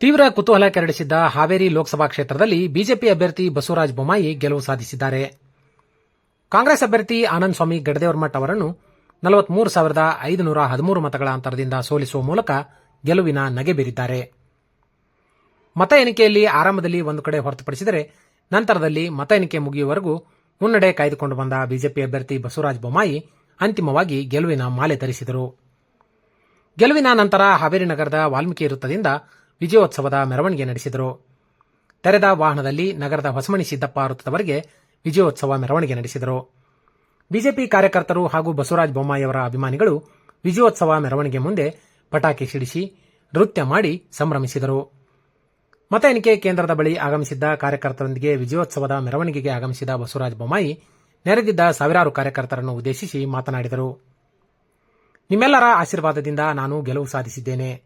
ತೀವ್ರ ಕುತೂಹಲ ಕೆರಳಿಸಿದ್ದ ಹಾವೇರಿ ಲೋಕಸಭಾ ಕ್ಷೇತ್ರದಲ್ಲಿ ಬಿಜೆಪಿ ಅಭ್ಯರ್ಥಿ ಬಸವರಾಜ ಬೊಮ್ಮಾಯಿ ಗೆಲುವು ಸಾಧಿಸಿದ್ದಾರೆ. ಕಾಂಗ್ರೆಸ್ ಅಭ್ಯರ್ಥಿ ಆನಂದ್ ಸ್ವಾಮಿ ಗಡದೇವರಮಠ್ ಅವರನ್ನು ನಲವತ್ಮೂರು ಸಾವಿರದ ಐದುನೂರ ಹದಿಮೂರು ಮತಗಳ ಅಂತರದಿಂದ ಸೋಲಿಸುವ ಮೂಲಕ ಗೆಲುವಿನ ನಗೆ ಬೀರಿದ್ದಾರೆ. ಮತ ಎಣಿಕೆಯಲ್ಲಿ ಆರಂಭದಲ್ಲಿ ಒಂದು ಕಡೆ ಹೊರತುಪಡಿಸಿದರೆ ನಂತರದಲ್ಲಿ ಮತ ಎಣಿಕೆ ಮುಗಿಯುವವರೆಗೂ ಮುನ್ನಡೆ ಕಾಯ್ದುಕೊಂಡು ಬಂದ ಬಿಜೆಪಿ ಅಭ್ಯರ್ಥಿ ಬಸವರಾಜ ಬೊಮ್ಮಾಯಿ ಅಂತಿಮವಾಗಿ ಗೆಲುವಿನ ಮಾಲೆ ಧರಿಸಿದರು. ಗೆಲುವಿನ ನಂತರ ಹಾವೇರಿ ನಗರದ ವಾಲ್ಮೀಕಿ ವೃತ್ತದಿಂದ ವಿಜಯೋತ್ಸವದ ಮೆರವಣಿಗೆ ನಡೆಸಿದರು. ತೆರೆದ ವಾಹನದಲ್ಲಿ ನಗರದ ಹೊಸಮಣಿ ಸಿದ್ದಪ್ಪ ವೃತ್ತದವರೆಗೆ ವಿಜಯೋತ್ಸವ ಮೆರವಣಿಗೆ ನಡೆಸಿದರು. ಬಿಜೆಪಿ ಕಾರ್ಯಕರ್ತರು ಹಾಗೂ ಬಸವರಾಜ ಬೊಮ್ಮಾಯಿಯವರ ಅಭಿಮಾನಿಗಳು ವಿಜಯೋತ್ಸವ ಮೆರವಣಿಗೆ ಮುಂದೆ ಪಟಾಕಿ ಸಿಡಿಸಿ ನೃತ್ಯ ಮಾಡಿ ಸಂಭ್ರಮಿಸಿದರು. ಮತ ಎಣಿಕೆ ಕೇಂದ್ರದ ಬಳಿ ಆಗಮಿಸಿದ್ದ ಕಾರ್ಯಕರ್ತರೊಂದಿಗೆ ವಿಜಯೋತ್ಸವದ ಮೆರವಣಿಗೆಗೆ ಆಗಮಿಸಿದ ಬಸವರಾಜ ಬೊಮ್ಮಾಯಿ ನೆರೆದಿದ್ದ ಸಾವಿರಾರು ಕಾರ್ಯಕರ್ತರನ್ನು ಉದ್ದೇಶಿಸಿ ಮಾತನಾಡಿದರು. ನಿಮ್ಮೆಲ್ಲರ ಆಶೀರ್ವಾದದಿಂದ ನಾನು ಗೆಲುವು ಸಾಧಿಸಿದ್ದೇನೆ.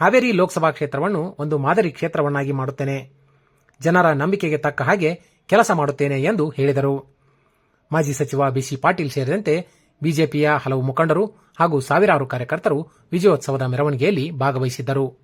ಹಾವೇರಿ ಲೋಕಸಭಾ ಕ್ಷೇತ್ರವನ್ನು ಒಂದು ಮಾದರಿ ಕ್ಷೇತ್ರವನ್ನಾಗಿ ಮಾಡುತ್ತೇನೆ. ಜನರ ನಂಬಿಕೆಗೆ ತಕ್ಕ ಹಾಗೆ ಕೆಲಸ ಮಾಡುತ್ತೇನೆ ಎಂದು ಹೇಳಿದರು. ಮಾಜಿ ಸಚಿವ ಬಿಸಿ ಪಾಟೀಲ್ ಸೇರಿದಂತೆ ಬಿಜೆಪಿಯ ಹಲವು ಮುಖಂಡರು ಹಾಗೂ ಸಾವಿರಾರು ಕಾರ್ಯಕರ್ತರು ವಿಜಯೋತ್ಸವದ ಮೆರವಣಿಗೆಯಲ್ಲಿ ಭಾಗವಹಿಸಿದ್ದರು.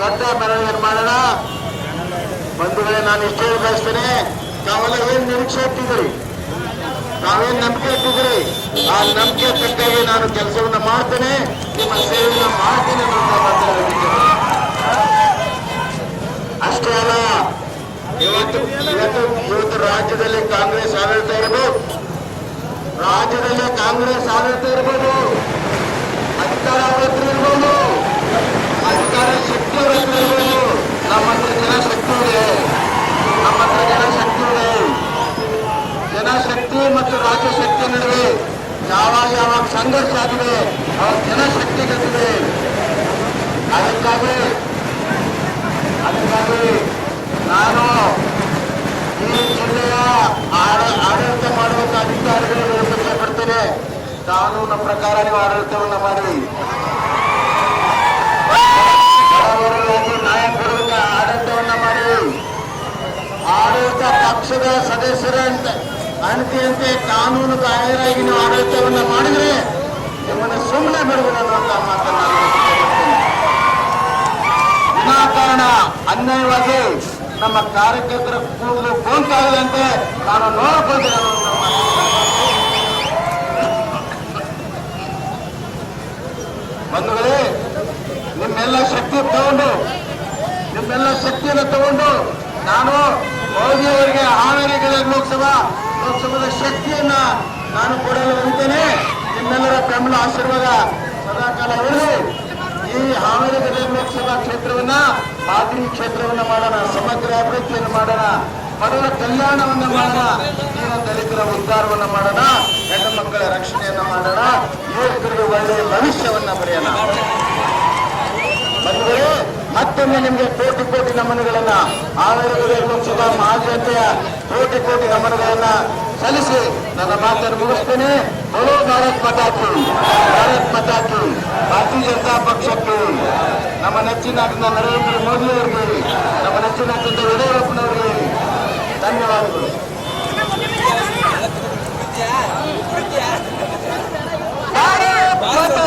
ದೊಡ್ಡ ಮೆರವಣಿಗೆ ಮಾಡೋಣ ಬಂಧುಗಳೇ, ನಾನು ಇಷ್ಟೇ ಬಯಸ್ತೇನೆ ತಾವೆಲ್ಲ ಏನ್ ನಿರೀಕ್ಷೆ ಇಟ್ಟಿದ್ರಿ ತಾವೇನ್ ನಂಬಿಕೆ ಇಟ್ಟಿದ್ದೀರಿ? ಆ ನಂಬಿಕೆ ತಕ್ಕಾಗಿ ನಾನು ಕೆಲಸವನ್ನ ಮಾಡ್ತೇನೆ. ನಿಮ್ಮ ಸೇವೆಯನ್ನ ಮಾಡ್ತೇನೆ. ಅಷ್ಟೇ ಅಲ್ಲ, ಇವತ್ತು ಇವತ್ತು ಇವತ್ತು ರಾಜ್ಯದಲ್ಲಿ ಕಾಂಗ್ರೆಸ್ ಆಡಳಿತ ಇರಬಹುದು ರಾಜ್ಯದಲ್ಲಿ ಕಾಂಗ್ರೆಸ್ ಆಡಳಿತ ಇರಬಹುದು ಅಧಿಕಾರ ಅವ್ರ ಹತ್ರ ಇರ್ಬೋದು ಅಧಿಕಾರ ಶಕ್ತಿ ಅವ್ರ ಹತ್ರ ಇರ್ಬೋದು ನಮ್ಮ ಹತ್ರ ಜನಶಕ್ತಿ ಇದೆ ನಮ್ಮ ಹತ್ರ ಜನಶಕ್ತಿ ಇದೆ ಮತ್ತು ರಾಜ್ಯಶಕ್ತಿ ನಡುವೆ ಯಾವಾಗ ಯಾವಾಗ ಸಂಘರ್ಷ ಆಗಿದೆ ಅವಾಗ ಜನಶಕ್ತಿ ಗೆದ್ದಿದೆ ಅದಕ್ಕಾಗಿ ಅದಕ್ಕಾಗಿ ನಾನು ಈ ಜಿಲ್ಲೆಯ ಆಡ- ಆಡಳಿತ ಮಾಡುವಂತ ಅಧಿಕಾರಿಗಳಿಗೆ ಒಪ್ಪಿಗೆ ಪಡ್ತೇನೆ ಕಾನೂನಿನ ಪ್ರಕಾರ ನೀವು ಆಡಳಿತವನ್ನ ಮಾಡಿ ಬಡವರಿಗೆ ನಾಯಕರಿಗೆ ಆಡಳಿತವನ್ನ ಮಾಡಿ ಆಡಳಿತ ಪಕ್ಷದ ಸದಸ್ಯರ ಅಂತ ಅಣತಿಯಂತೆ ಕಾನೂನು ಕಾಯರಾಗಿ ನೀವು ಆಡಳಿತವನ್ನ ಮಾಡಿದ್ರೆ ನಿಮ್ಮನ್ನು ಸುಮ್ಮನೆ ಬಿಡುವುದನ್ನು ಅಂತ ಮಾತನ್ನ ನಾನು ಕಾರಣ ವಿನಾಕಾರಣ ಅನ್ಯಾಯವಾಗಿ ನಮ್ಮ ಕಾರ್ಯಕರ್ತರ ಕೂದಲು ಕೋಂತಾಗದಂತೆ ನಾನು ನೋಡ್ಕೊಳ್ತೇನೆ ಬಂಧುಗಳೇ, ನಿಮ್ಮೆಲ್ಲ ಶಕ್ತಿ ತಗೊಂಡು, ನಿಮ್ಮೆಲ್ಲ ಶಕ್ತಿಯನ್ನು ತಗೊಂಡು ನಾನು ಮೋದಿ ಅವರಿಗೆ ಹಾವೇರಿಗಳ ಲೋಕಸಭಾ, ಲೋಕಸಭಾದ ಶಕ್ತಿಯನ್ನ ನಾನು ಕೊಡಲು ಅಂತೇನೆ ನಿಮ್ಮೆಲ್ಲರ ಬೆಂಬಲ ಆಶೀರ್ವಾದ ಸದಾಕಾಲ ಇರಲಿ. ಈ ಹಾವೇರಿ ಗದಗ ಲೋಕಸಭಾ ಕ್ಷೇತ್ರವನ್ನ ಮಾದರಿ ಕ್ಷೇತ್ರವನ್ನ ಮಾಡೋಣ, ಸಮಗ್ರ ಅಭಿವೃದ್ಧಿಯನ್ನು ಮಾಡೋಣ, ಬಡವರ ಕಲ್ಯಾಣವನ್ನ ಮಾಡೋಣ ದೀನ ದಲಿತರ ಉದ್ಧಾರವನ್ನ ಮಾಡೋಣ ಹೆಣ್ಣು ಮಕ್ಕಳ ರಕ್ಷಣೆಯನ್ನ ಮಾಡೋಣ, ಯುವಕರಿಗೆ ಒಳ್ಳೆಯ ಭವಿಷ್ಯವನ್ನ ಬರೆಯೋಣ ಬಂಧುಗಳೇ ಮತ್ತೊಮ್ಮೆ ನಿಮಗೆ ಕೋಟಿ ಕೋಟಿ ನಮನಗಳನ್ನ ಆವೇಗದ ಪಕ್ಷದ ಕೋಟಿ ಕೋಟಿ ನಮನಗಳನ್ನ ಸಲ್ಲಿಸಿ ನನ್ನ ಮಾತನ್ನು ಮುಗಿಸ್ತೇನೆ. ಬರೋ ಭಾರತ್ ಮತಾಕಿ ಭಾರತ್ ಮತಾಕಿ ಭಾರತೀಯ ಜನತಾ ಪಕ್ಷಕ್ಕೆ ನಮ್ಮ ನೆಚ್ಚಿನ ನರೇಂದ್ರ ಮೋದಿ ಅವರಿಗೆ ನಮ್ಮ ನೆಚ್ಚಿನ ಯಡಿಯೂರಪ್ಪನವರಿಗೆ ಧನ್ಯವಾದಗಳು. ಭಾರತ್